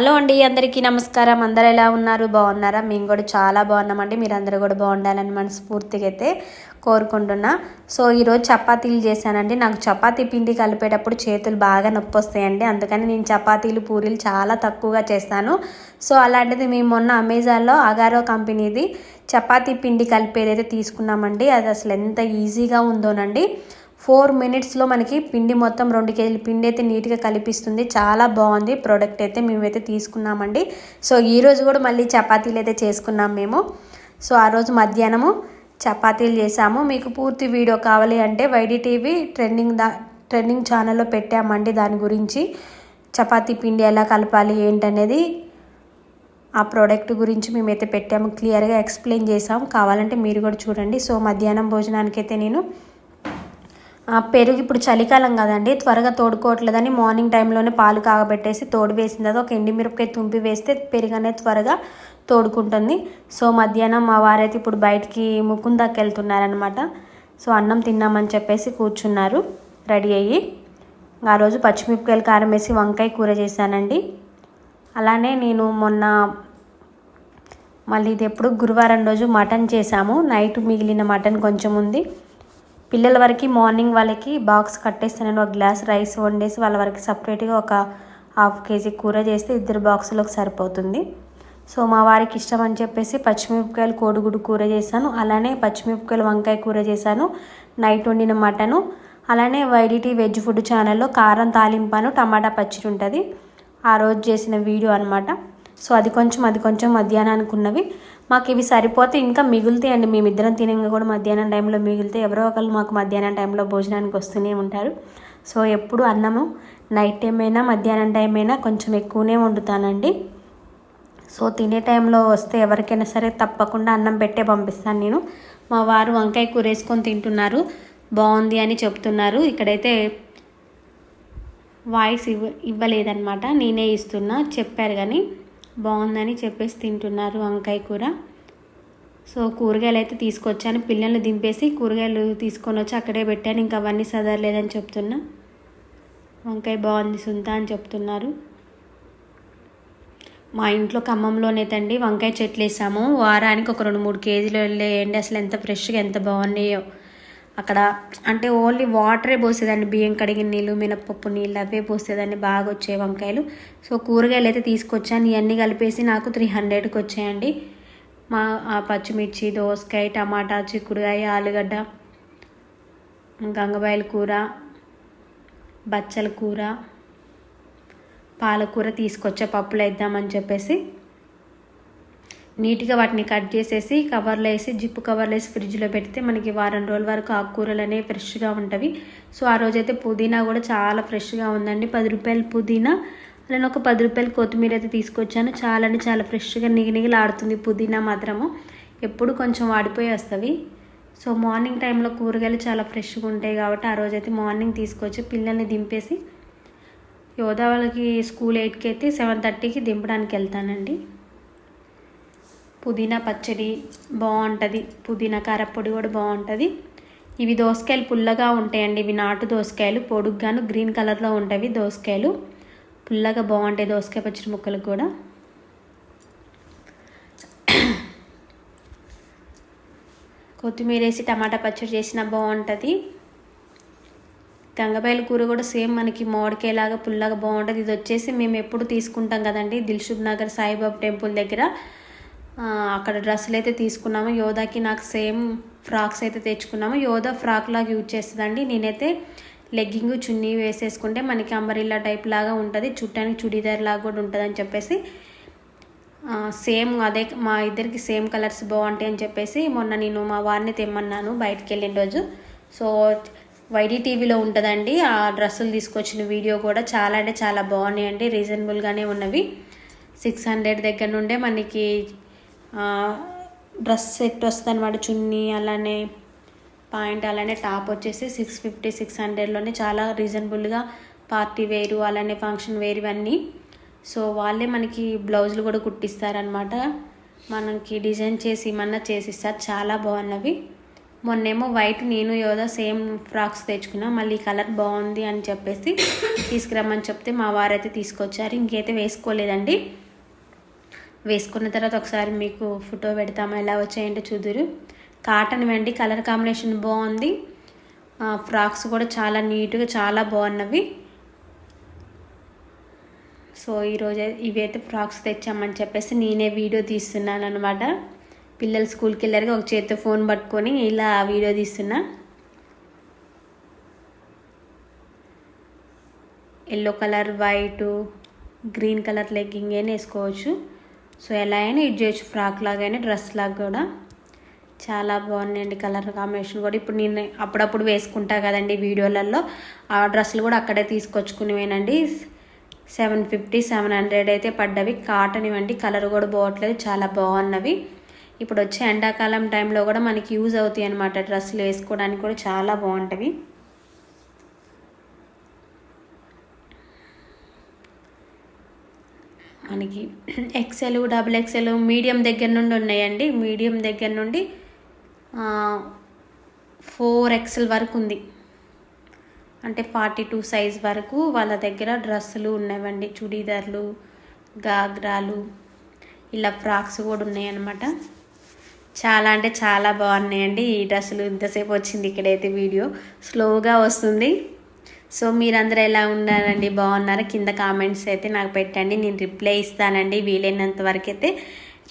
Hello అండి అందరికీ నమస్కారం. అందరు ఎలా ఉన్నారు? బాగున్నారా? మేము కూడా చాలా బాగున్నామండి. మీరు కూడా బాగుండాలని మనస్ఫూర్తిగా అయితే కోరుకుంటున్నా. సో ఈరోజు చపాతీలు చేశానండి. నాకు చపాతీ పిండి కలిపేటప్పుడు చేతులు బాగా నొప్పి వస్తాయండి అందుకని నేను చపాతీలు పూరీలు చాలా తక్కువగా చేస్తాను. సో అలాంటిది మేము మొన్న అమెజాన్లో అగారో కంపెనీది చపాతీ పిండి కలిపేదైతే తీసుకున్నామండి. అది అసలు ఎంత ఈజీగా ఉందోనండి. ఫోర్ మినిట్స్లో మనకి పిండి మొత్తం రెండు కేజీల పిండి అయితే నీట్గా కలిపిస్తుంది. చాలా బాగుంది. ప్రోడక్ట్ అయితే మేమైతే తీసుకున్నామండి. సో ఈరోజు కూడా మళ్ళీ చపాతీలు అయితే చేసుకున్నాం మేము. సో ఆ రోజు మధ్యాహ్నము చపాతీలు చేసాము. మీకు పూర్తి వీడియో కావాలి అంటే వైడిటీవీ ట్రెండింగ్ దా ట్రెండింగ్ ఛానల్లో పెట్టామండి దాని గురించి. చపాతీ పిండి ఎలా కలపాలి ఏంటనేది ఆ ప్రోడక్ట్ గురించి మేమైతే పెట్టాము. క్లియర్గా ఎక్స్ప్లెయిన్ చేసాం. కావాలంటే మీరు కూడా చూడండి. సో మధ్యాహ్నం భోజనానికైతే నేను పెరుగు ఇప్పుడు చలికాలం కదండి త్వరగా తోడుకోవట్లేదని మార్నింగ్ టైంలోనే పాలు కాగబెట్టేసి తోడు వేసిన తర్వాత ఒక ఎండిమిరపకాయ తుంపి వేస్తే పెరుగు అనేది త్వరగా తోడుకుంటుంది. సో మధ్యాహ్నం మా వారైతే ఇప్పుడు బయటికి ముకుందాకి వెళ్తున్నారనమాట సో అన్నం తిన్నామని చెప్పేసి కూర్చున్నారు రెడీ అయ్యి. ఆ రోజు పచ్చిమిరపకాయలు కారం వేసి వంకాయ కూర చేశానండి. అలానే నేను మొన్న మళ్ళీ ఇది ఎప్పుడు గురువారం రోజు మటన్ చేశాము. నైట్ మిగిలిన మటన్ కొంచెం ఉంది. పిల్లల వరకు మార్నింగ్ వాళ్ళకి బాక్స్ కట్టేస్తానని ఒక గ్లాస్ రైస్ వండేసి వాళ్ళ వరకు సపరేట్గా ఒక హాఫ్ కేజీ కూర చేస్తే ఇద్దరు బాక్సులకు సరిపోతుంది. సో మా వారికి ఇష్టం అని చెప్పేసి పచ్చిమిరపకాయలు కోడిగుడు కూర చేశాను. అలానే పచ్చిమిరపకాయలు వంకాయ కూర చేశాను. నైట్ వండిన మటను. అలానే వైడిటీ వెజ్ ఫుడ్ ఛానల్లో కారం తాలింపాను టమాటా పచ్చడి ఉంటుంది. ఆ రోజు చేసిన వీడియో అనమాట సో అది కొంచెం అది కొంచెం మధ్యాహ్నానికి ఉన్నవి మాకు ఇవి సరిపోతే ఇంకా మిగులుతాయి అండి. మేమిద్దరం తినంగా కూడా మధ్యాహ్నం టైంలో మిగిలితే ఎవరో ఒకళ్ళు మాకు మధ్యాహ్నం టైంలో భోజనానికి వస్తూనే ఉంటారు. సో ఎప్పుడు అన్నము నైట్ టైం అయినా మధ్యాహ్నం టైం అయినా కొంచెం ఎక్కువనే వండుతానండి. సో తినే టైంలో వస్తే ఎవరికైనా సరే తప్పకుండా అన్నం పెట్టే పంపిస్తాను నేను. మా వారు వంకాయ కూర వేసుకొని తింటున్నారు. బాగుంది అని చెప్తున్నారు. ఇక్కడైతే వాయిస్ ఇవ్వ ఇవ్వలేదన్నమాట. నేనే ఇస్తున్నా. చెప్పారు కానీ బాగుందని చెప్పేసి తింటున్నారు వంకాయ కూర. సో కూరగాయలు అయితే తీసుకొచ్చాను. పిల్లల్ని దింపేసి కూరగాయలు తీసుకొని వచ్చి అక్కడే పెట్టాను. ఇంకా అవన్నీ సదరలేదని చెప్తున్నా. వంకాయ బాగుంది సుంత అని చెప్తున్నారు. మా ఇంట్లో ఖమ్మంలోనేతండి వంకాయ చెట్లు వేసాము. వారానికి ఒక రెండు మూడు కేజీలు వెళ్ళేయండి. అసలు ఎంత ఫ్రెష్గా ఎంత బాగున్నాయో. అక్కడ అంటే ఓన్లీ వాటరే పోసేదండి బియ్యం కడిగిన నీళ్ళు మినపప్పు నీళ్ళు అవే పోసేదాన్ని. బాగా వచ్చాయి వంకాయలు. సో కూరగాయలు అయితే తీసుకొచ్చాను. ఇవన్నీ కలిపేసి నాకు త్రీ హండ్రెడ్కి వచ్చాయండి. మా ఆ పచ్చిమిర్చి దోసకాయ టమాటా చిక్కుడుకాయ ఆలుగడ్డ గంగబాయల కూర బచ్చల కూర పాలకూర తీసుకొచ్చే పప్పులు వేద్దామని చెప్పేసి. నీట్గా వాటిని కట్ చేసేసి కవర్లో వేసి జిప్పు కవర్లో వేసి ఫ్రిడ్జ్లో పెడితే మనకి వారం రోజుల వరకు ఆకుకూరలు అనేవి ఫ్రెష్గా ఉంటవి. సో ఆ రోజైతే పుదీనా కూడా చాలా ఫ్రెష్గా ఉందండి. పది రూపాయలు పుదీనా. అలానే ఒక పది రూపాయలు కొత్తిమీర అయితే తీసుకొచ్చాను. చాలా అంటే చాలా ఫ్రెష్గా నిగినిగిలాడుతుంది పుదీనా మాత్రము. ఎప్పుడు కొంచెం వాడిపోయి వస్తుంది సో మార్నింగ్ టైంలో కూరగాయలు చాలా ఫ్రెష్గా ఉంటాయి కాబట్టి ఆ రోజైతే మార్నింగ్ తీసుకొచ్చి పిల్లల్ని దింపేసి యోధా వాళ్ళకి స్కూల్ ఎయిట్కి అయితే సెవెన్ థర్టీకి దింపడానికి వెళ్తానండి పుదీనా పచ్చడి బాగుంటుంది. పుదీనా కారపొడి కూడా బాగుంటుంది. ఇవి దోసకాయలు పుల్లగా ఉంటాయండి. ఇవి నాటు దోసకాయలు. పొడుగ్గాను గ్రీన్ కలర్లో ఉంటాయి దోసకాయలు. పుల్లగా బాగుంటాయి దోసకాయ పచ్చడి ముక్కలకు కూడా. కొత్తిమీర వేసి టమాటా పచ్చడి చేసినా బాగుంటుంది. గంగబాయల కూర కూడా సేమ్ మనకి మామిడికాయలాగా పుల్లగా బాగుంటుంది. ఇది వచ్చేసి మేము ఎప్పుడు తీసుకుంటాం కదండి. దిల్షుబ్ నగర్ సాయిబాబా టెంపుల్ దగ్గర అక్కడ డ్రెస్సులు అయితే తీసుకున్నాము. యోధాకి నాకు సేమ్ ఫ్రాక్స్ అయితే తెచ్చుకున్నాము. యోధా ఫ్రాక్ లాగా యూజ్ చేస్తుందండి. నేనైతే లెగ్గింగ్ చున్నీ వేసేసుకుంటే మనకి అంబరిల్లా టైప్ లాగా ఉంటుంది. చుట్టానికి చుడీదార్ లాగా కూడా ఉంటుంది అని చెప్పేసి సేమ్ అదే మా ఇద్దరికి సేమ్ కలర్స్ బాగుంటాయి అని చెప్పేసి మొన్న నేను మా వారిని తెమ్మన్నాను బయటికి వెళ్ళిన రోజు. సో వైడీ టీవీలో ఉంటుందండి. ఆ డ్రెస్సులు తీసుకొచ్చిన వీడియో కూడా చాలా అంటే చాలా బాగున్నాయండి. రీజనబుల్గానే ఉన్నవి. సిక్స్ హండ్రెడ్ దగ్గర నుండే మనకి డ్రెస్ సెట్ వస్తుంది అనమాట చున్నీ అలానే పాయింట్ అలానే టాప్ వచ్చేసి సిక్స్ ఫిఫ్టీ సిక్స్ హండ్రెడ్లోనే చాలా రీజనబుల్గా పార్టీ వేరు అలానే ఫంక్షన్ వేరు ఇవన్నీ. సో వాళ్ళే మనకి బ్లౌజులు కూడా కుట్టిస్తారనమాట మనకి డిజైన్ చేసి ఏమన్నా చేసిస్తారు చాలా బాగున్నవి. మొన్నేమో వైట్ నేను ఏదో సేమ్ ఫ్రాక్స్ తెచ్చుకున్నా మళ్ళీ కలర్ బాగుంది అని చెప్పేసి తీసుకురమ్మని చెప్తే మా వారైతే తీసుకొచ్చారు. ఇంకైతే వేసుకోలేదండి. వేసుకున్న తర్వాత ఒకసారి మీకు ఫోటో పెడతాము ఎలా వచ్చాయంటే చూదురు. కాటన్ వెండి కలర్ కాంబినేషన్ బాగుంది. ఫ్రాక్స్ కూడా చాలా నీట్గా చాలా బాగున్నవి. సో ఈరోజు ఇవైతే ఫ్రాక్స్ తెచ్చామని చెప్పేసి నేనే వీడియో తీస్తున్నాను అనమాట పిల్లలు స్కూల్కి వెళ్ళారు ఒక చేతితో ఫోన్ పట్టుకొని ఇలా వీడియో తీస్తున్నా. Yellow colour white green colour legging అయినా వేసుకోవచ్చు. సో ఎలా అయినా ఇది చేయొచ్చు. ఫ్రాక్ లాగా డ్రెస్ లాగా కూడా. చాలా బాగున్నాయండి కలర్ కాంబినేషన్ కూడా. ఇప్పుడు నేను అప్పుడప్పుడు వేసుకుంటా కదండి వీడియోలలో. ఆ డ్రెస్సులు కూడా అక్కడే తీసుకొచ్చుకునేవేనండి. సెవెన్ ఫిఫ్టీ సెవెన్ హండ్రెడ్ అయితే పడ్డవి. కాటన్ ఇవ్వండి కలర్ కూడా పోవట్లేదు చాలా బాగున్నవి. ఇప్పుడు వచ్చే ఎండాకాలం టైంలో కూడా మనకి యూజ్ అవుతాయి అనమాట డ్రెస్సులు వేసుకోవడానికి కూడా. చాలా బాగుంటుంది మనకి ఎక్సెల్ డబుల్ ఎక్సెల్ మీడియం దగ్గర నుండి ఉన్నాయండి. మీడియం దగ్గర నుండి ఫోర్ ఎక్సెల్ వరకు ఉంది. అంటే ఫార్టీ టూ సైజ్ వరకు వాళ్ళ దగ్గర డ్రెస్సులు ఉన్నాయండి చుడీదార్లు గాగ్రాలు ఇలా ఫ్రాక్స్ కూడా ఉన్నాయన్నమాట. చాలా అంటే చాలా బాగున్నాయండి ఈ డ్రెస్సులు. ఇంతసేపు వచ్చింది ఇక్కడైతే వీడియో. స్లోగా వస్తుంది. సో మీరందరూ ఎలా ఉన్నారండి? బాగున్నారా? కింద కామెంట్స్ అయితే నాకు పెట్టండి. నేను రిప్లై ఇస్తానండి. వీలైనంత వరకు అయితే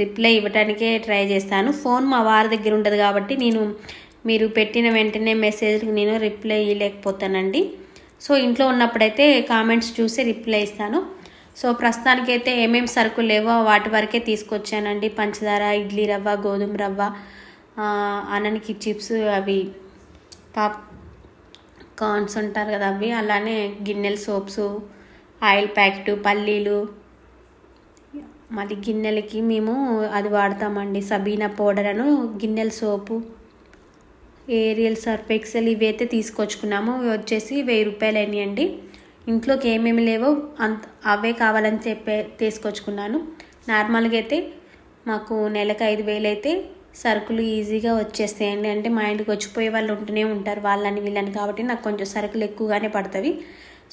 రిప్లై ఇవ్వడానికే ట్రై చేస్తాను. ఫోన్ మా వారి దగ్గర ఉంటుంది కాబట్టి నేను మీరు పెట్టిన వెంటనే మెసేజ్కి నేను రిప్లై ఇవ్వలేకపోతానండి. సో ఇంట్లో ఉన్నప్పుడైతే కామెంట్స్ చూసి రిప్లై ఇస్తాను. సో ప్రస్తుతానికైతే ఏమేమి సరుకులు లేవో వాటి వరకే తీసుకొచ్చానండి. పంచదార ఇడ్లీ రవ్వ గోధుమ రవ్వ అన్ననికి చిప్స్ అవి పాప్ కార్న్స్ ఉంటారు కదా అవి అలానే గిన్నెల సోప్స్ ఆయిల్ ప్యాకెట్ పల్లీలు. మళ్ళీ గిన్నెలకి మేము అది వాడతామండి. సబీనా పౌడర్ అను గిన్నెల సోపు. ఏరియల్ సర్ఫ్ ఎక్సెల్ ఇవి అయితే తీసుకొచ్చుకున్నాము. ఇవి వచ్చేసి వెయ్యి రూపాయలు అయినాయండి. ఇంట్లోకి ఏమేమి లేవో అంత అవే కావాలని చెప్పే తీసుకొచ్చుకున్నాను. నార్మల్గా అయితే మాకు నెలకు ఐదు వేలు అయితే సరుకులు ఈజీగా వచ్చేస్తాయండి. అంటే మా ఇంటికి వచ్చిపోయే వాళ్ళు ఉంటూనే ఉంటారు. వాళ్ళని వీళ్ళని కాబట్టి నాకు కొంచెం సరుకులు ఎక్కువగానే పడతాయి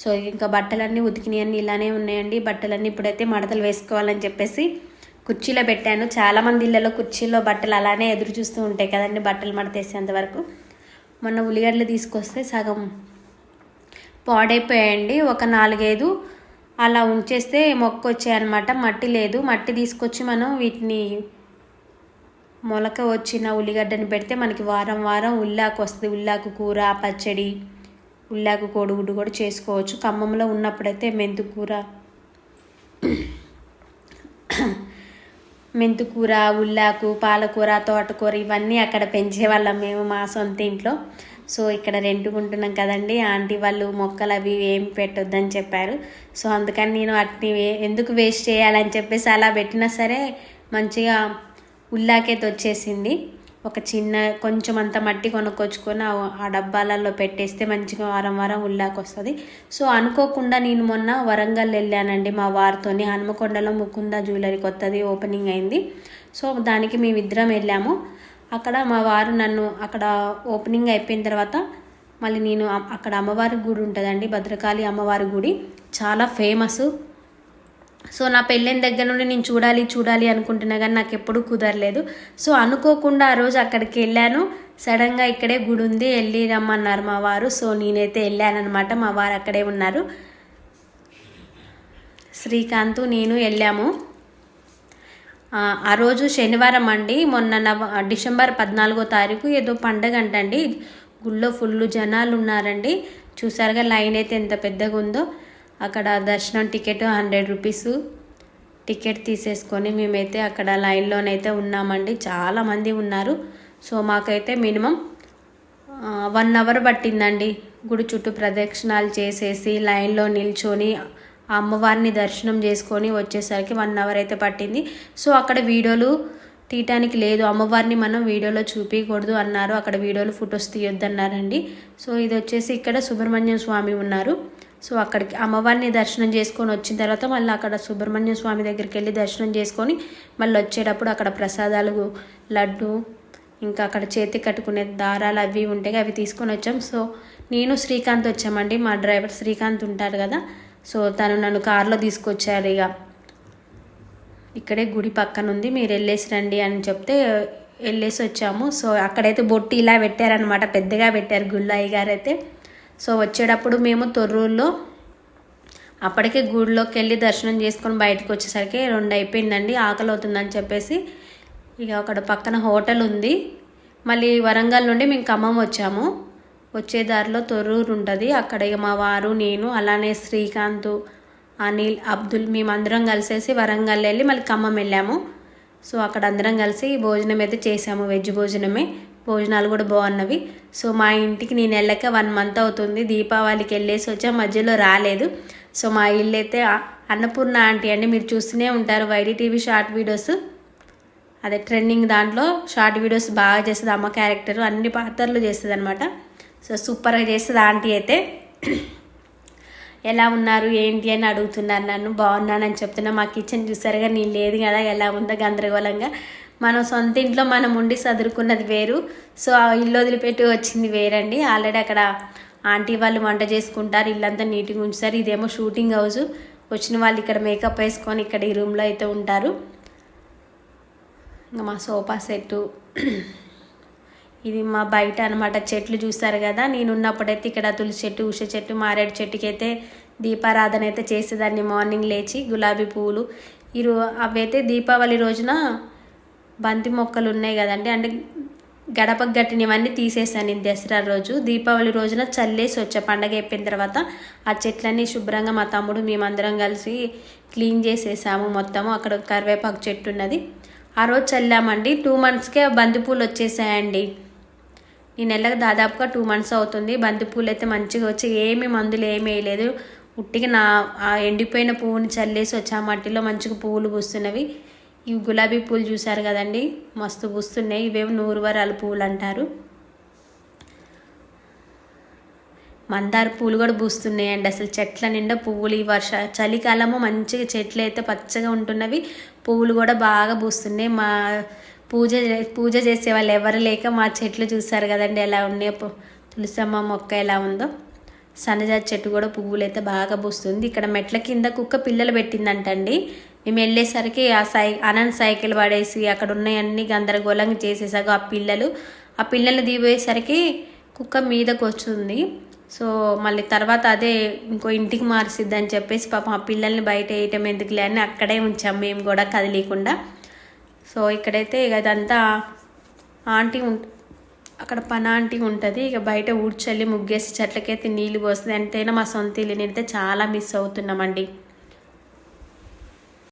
సో ఇంకా బట్టలన్నీ ఉతికినవన్నీ ఇలానే ఉన్నాయండి. బట్టలన్నీ ఇప్పుడైతే మడతలు వేసుకోవాలని చెప్పేసి కుర్చీలో పెట్టాను. చాలామంది ఇళ్ళలో కుర్చీలో బట్టలు అలానే ఎదురు చూస్తూ ఉంటాయి కదండి బట్టలు మడతేసేంతవరకు మొన్న ఉల్లిగడ్డలు తీసుకొస్తే సగం పాడైపోయాయండి. ఒక నాలుగైదు అలా ఉంచేస్తే మొక్క వచ్చాయన్నమాట మట్టి లేదు. మట్టి తీసుకొచ్చి మనం వీటిని మొలక వచ్చిన ఉల్లిగడ్డని పెడితే మనకి వారం వారం ఉల్లాకు వస్తుంది. ఉల్లాకు కూర పచ్చడి ఉల్లాకు కోడిగుడ్డు కూడా చేసుకోవచ్చు. ఖమ్మంలో ఉన్నప్పుడైతే మెంతుకూర మెంతుకూర ఉల్లాకు పాలకూర తోటకూర ఇవన్నీ అక్కడ పెంచేవాళ్ళం మేము మా సొంత ఇంట్లో. సో ఇక్కడ రెంటుకుంటున్నాం కదండి. ఆంటీ వాళ్ళు మొక్కలు అవి ఏం పెట్టొద్దని చెప్పారు. సో అందుకని నేను వాటిని ఎందుకు వేస్ట్ చేయాలని చెప్పేసి అలా పెట్టినా సరే మంచిగా ఉల్లాకైతే వచ్చేసింది. ఒక చిన్న కొంచెం అంత మట్టి కొనుక్కొచ్చుకొని ఆ డబ్బాలలో పెట్టేస్తే మంచిగా వారం వారం ఉల్లాకి వస్తుంది. సో అనుకోకుండా నేను మొన్న వరంగల్ వెళ్ళానండి మా వారితోని. హనుమకొండలో ముకుంద జ్యువెలరీ కొత్తది ఓపెనింగ్ అయింది. సో దానికి మేమిద్దరం వెళ్ళాము. అక్కడ మా వారు నన్ను అక్కడ ఓపెనింగ్ అయిపోయిన తర్వాత మళ్ళీ నేను అక్కడ అమ్మవారి గుడి ఉంటుందండి భద్రకాళి అమ్మవారి గుడి. చాలా ఫేమస్. సో నా పెళ్ళైన దగ్గర నుండి నేను చూడాలి చూడాలి అనుకుంటున్నా కానీ నాకు ఎప్పుడూ కుదరలేదు. సో అనుకోకుండా ఆ రోజు అక్కడికి వెళ్ళాను. సడన్గా ఇక్కడే గుడి ఉంది వెళ్ళి రమ్మన్నారు మా వారు. సో నేనైతే వెళ్ళానమాట మా వారు అక్కడే ఉన్నారు. శ్రీకాంత్ నేను వెళ్ళాము. ఆ రోజు శనివారం అండి. మొన్న నవ డిసెంబర్ పద్నాలుగో తారీఖు ఏదో పండగ అంటండి. గుళ్ళో ఫుల్ జనాలు ఉన్నారండి. చూసారుగా లైన్ అయితే ఎంత పెద్దగా ఉందో అక్కడ దర్శనం టికెట్ హండ్రెడ్ రూపీస్. టికెట్ తీసేసుకొని మేమైతే అక్కడ లైన్లోనైతే ఉన్నామండి. చాలామంది ఉన్నారు. సో మాకైతే మినిమం వన్ అవర్ పట్టిందండి. గుడి చుట్టూ ప్రదక్షిణాలు చేసేసి లైన్లో నిల్చొని అమ్మవారిని దర్శనం చేసుకొని వచ్చేసరికి వన్ అవర్ అయితే పట్టింది. సో అక్కడ వీడియోలు తీయటానికి లేదు. అమ్మవారిని మనం వీడియోలో చూపించకూడదు అన్నారు. అక్కడ వీడియోలు ఫొటోస్ తీయొద్దన్నారండి. సో ఇది వచ్చేసి ఇక్కడ సుబ్రహ్మణ్యం స్వామి ఉన్నారు. సో అక్కడికి అమ్మవారిని దర్శనం చేసుకొని వచ్చిన తర్వాత మళ్ళీ అక్కడ సుబ్రహ్మణ్య స్వామి దగ్గరికి వెళ్ళి దర్శనం చేసుకొని మళ్ళీ వచ్చేటప్పుడు అక్కడ ప్రసాదాలు లడ్డు ఇంకా అక్కడ చేతి కట్టుకునే దారాలు అవి ఉంటాయి అవి తీసుకొని వచ్చాం. సో నేను శ్రీకాంత్ వచ్చామండి. మా డ్రైవర్ శ్రీకాంత్ ఉంటారు కదా. సో తను నన్ను కారులో తీసుకొచ్చారు ఇక. ఇక్కడే గుడి పక్కన ఉంది. మీరు వెళ్ళేసి రండి అని చెప్తే వెళ్ళేసి వచ్చాము. సో అక్కడైతే బొట్టి ఇలా పెట్టారనమాట పెద్దగా పెట్టారు. గుళ్ళయ్య గారు అయితే. సో వచ్చేటప్పుడు మేము తొర్రూరులో అప్పటికే గుడిలోకి వెళ్ళి దర్శనం చేసుకొని బయటకు వచ్చేసరికి రెండు అయిపోయిందండి ఆకలి అవుతుందని చెప్పేసి. ఇక అక్కడ పక్కన హోటల్ ఉంది. మళ్ళీ వరంగల్ నుండి మేము ఖమ్మం వచ్చాము. వచ్చే దారిలో తొర్రూరు ఉంటుంది. అక్కడ ఇక మా వారు నేను అలానే శ్రీకాంత్ అనిల్ అబ్దుల్ మేమందరం కలిసేసి వరంగల్ వెళ్ళి మళ్ళీ ఖమ్మం వెళ్ళాము. సో అక్కడ అందరం కలిసి భోజనం అయితే చేసాము వెజ్ భోజనమే. భోజనాలు కూడా బాగున్నవి. సో మా ఇంటికి నేను వెళ్ళక వన్ మంత్ అవుతుంది. దీపావళికి వెళ్ళేసి వచ్చా మధ్యలో రాలేదు. సో మా ఇల్లు అయితే అన్నపూర్ణ ఆంటీ అండి మీరు చూస్తూనే ఉంటారు వైడి టీవీ షార్ట్ వీడియోస్. అదే ట్రెండింగ్ దాంట్లో షార్ట్ వీడియోస్ బాగా చేస్తుంది అమ్మ క్యారెక్టర్ అన్ని పాత్రలు చేస్తుంది అనమాట సో సూపర్గా చేస్తుంది ఆంటీ అయితే. ఎలా ఉన్నారు ఏంటి అని అడుగుతున్నారు నన్ను. బాగున్నానని చెప్తున్నా. మా కిచెన్ చూసారుగా నేను లేదు కదా ఎలా ఉందో గందరగోళంగా. మనం సొంత ఇంట్లో మనం ఉండి చదువుకున్నది వేరు. సో ఆ ఇల్లు వదిలిపెట్టి వచ్చింది వేరండి. ఆల్రెడీ అక్కడ ఆంటీ వాళ్ళు వంట చేసుకుంటారు ఇల్లంతా నీట్గా ఉంచుతారు. ఇదేమో షూటింగ్ హౌస్. వచ్చిన వాళ్ళు ఇక్కడ మేకప్ వేసుకొని ఇక్కడ ఈ రూమ్లో అయితే ఉంటారు. ఇంకా మా సోఫా సెట్టు. ఇది మా బయట అనమాట చెట్లు చూస్తారు కదా నేను ఉన్నప్పుడైతే ఇక్కడ తులసి చెట్టు ఉష చెట్టు మారేడు చెట్టుకి అయితే దీపారాధన అయితే చేసేదాన్ని మార్నింగ్ లేచి గులాబీ పువ్వులు ఇరు అవైతే దీపావళి రోజున బంతి మొక్కలు ఉన్నాయి కదండి. అంటే గడపకు గట్టినవన్నీ తీసేసాను నేను దసరా రోజు. దీపావళి రోజున చల్లేసి వచ్చా. పండగ అయిపోయిన తర్వాత ఆ చెట్లన్నీ శుభ్రంగా మా తమ్ముడు మేమందరం కలిసి క్లీన్ చేసేసాము మొత్తము. అక్కడ కరివేపాకు చెట్టు ఉన్నది. ఆ రోజు చల్లామండి. టూ మంత్స్కే బంతిపూలు వచ్చేసాయండి. ఈ నెలకు దాదాపుగా టూ మంత్స్ అవుతుంది. బంతిపూలు అయితే మంచిగా వచ్చి ఏమి మందులు ఏమి వేయలేదు. ఉట్టిగా నా ఆ ఎండిపోయిన పువ్వుని చల్లేసి వచ్చి. ఆ మట్టిలో మంచిగా పువ్వులు పూస్తున్నవి. ఇవి గులాబీ పూలు చూశారు కదండి? మస్తు పూస్తున్నాయి. ఇవేమో నూరు వరాల పూలు అంటారు. మందార పూలు కూడా పూస్తున్నాయండి. అసలు చెట్ల నిండా పువ్వులు ఈ వర్ష చలికాలము మంచిగా చెట్లు అయితే పచ్చగా ఉంటున్నవి. పువ్వులు కూడా బాగా పూస్తున్నాయి. మా పూజ పూజ చేసే వాళ్ళు ఎవరు లేక మా చెట్లు చూసారు కదండి. ఎలా ఉన్నాయో? తులసమ్మ మొక్క ఎలా ఉందో. సన్నజాతి చెట్టు కూడా పువ్వులు అయితే బాగా పూస్తుంది. ఇక్కడ మెట్ల కింద కుక్క పిల్లలు పెట్టిందంటండి. మేము వెళ్ళేసరికి ఆ సై అనంత్ సైకిల్ పడేసి అక్కడ ఉన్నాయన్నీ గందరగోళంగా చేసేసాక ఆ పిల్లలు ఆ పిల్లలు దిగిపోయేసరికి కుక్క మీదకు వస్తుంది. సో మళ్ళీ తర్వాత అదే ఇంకో ఇంటికి మార్చిద్ది అని చెప్పేసి పాపం ఆ పిల్లల్ని బయట వేయటం ఎందుకులే అని అక్కడే ఉంచాం. మేము కూడా కదిలీకుండా. సో ఇక్కడైతే ఇక అదంతా ఆంటీ ఉం అక్కడ పని ఆంటీ ఉంటుంది. ఇక బయట ఊడ్చల్లి ముగ్గేసి చెట్లకైతే నీళ్ళు పోస్తుంది. ఎంతైనా మా సొంత ఇల్లు. నేనైతే చాలా మిస్ అవుతున్నామండి.